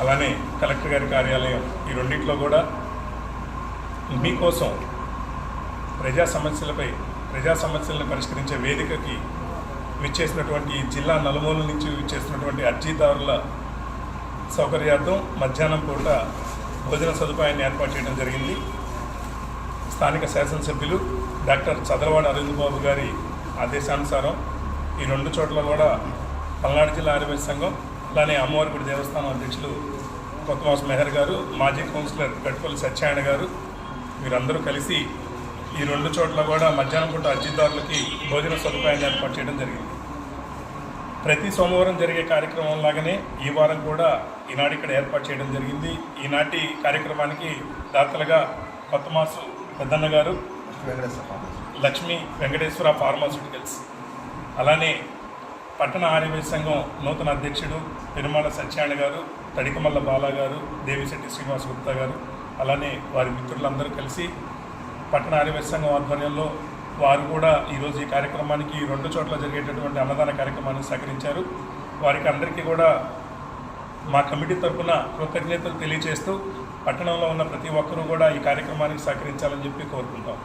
అలానే కలెక్టర్ గారి కార్యాలయం ఈ రెండింటిలో కూడా మీకోసం ప్రజా సమస్యలపై ప్రజా సమస్యలను పరిష్కరించే వేదికకి విచ్చేసినటువంటి జిల్లా నలుమూల నుంచి విచ్చేసినటువంటి అర్జీదారుల సౌకర్యార్థం మధ్యాహ్నం పూట భోజన సదుపాయాన్ని ఏర్పాటు చేయడం జరిగింది. స్థానిక శాసనసభ్యులు డాక్టర్ చదలవాడ అరవింద్ బాబు గారి ఆదేశానుసారం ఈ రెండు చోట్ల కూడా పల్నాడు జిల్లా ఆరోగ్య సంఘం అలానే అమ్మవారి గుడి దేవస్థానం అధ్యక్షులు కొత్తవాస మెహర్ గారు మాజీ కౌన్సిలర్ గట్టుపల్లి సత్యనారాయణ గారు వీరందరూ కలిసి ఈ రెండు చోట్ల కూడా మధ్యాహ్నం పూట అర్జీదారులకి భోజన సదుపాయాన్ని ఏర్పాటు చేయడం జరిగింది. ప్రతి సోమవారం జరిగే కార్యక్రమం లాగానే ఈ వారం కూడా ఈనాడు ఇక్కడ ఏర్పాటు చేయడం జరిగింది. ఈనాటి కార్యక్రమానికి దాతలుగా కొత్తమాసు పెద్దన్న గారు లక్ష్మీ వెంకటేశ్వర ఫార్మాస్యూటికల్స్. అలానే పట్టణ ఆర్యవేశ సంఘం నూతన అధ్యక్షుడు పెరుమాళ సత్యనారాయణ గారు తడికమల్ల బాలా గారు దేవిశెట్టి శ్రీనివాస్ గుప్తా గారు అలానే వారి మిత్రులందరూ కలిసి పట్టణ ఆర్యవేశ సంఘం ఆధ్వర్యంలో వారు కూడా ఈరోజు ఈ కార్యక్రమానికి ఈ రెండు చోట్ల జరిగేటటువంటి అన్నదాన కార్యక్రమాన్ని సహకరించారు. వారికి అందరికీ కూడా మా కమిటీ తరఫున కృతజ్ఞతలు తెలియజేస్తూ పట్టణంలో ఉన్న ప్రతి ఒక్కరూ కూడా ఈ కార్యక్రమానికి సహకరించాలని చెప్పి కోరుకుంటాం.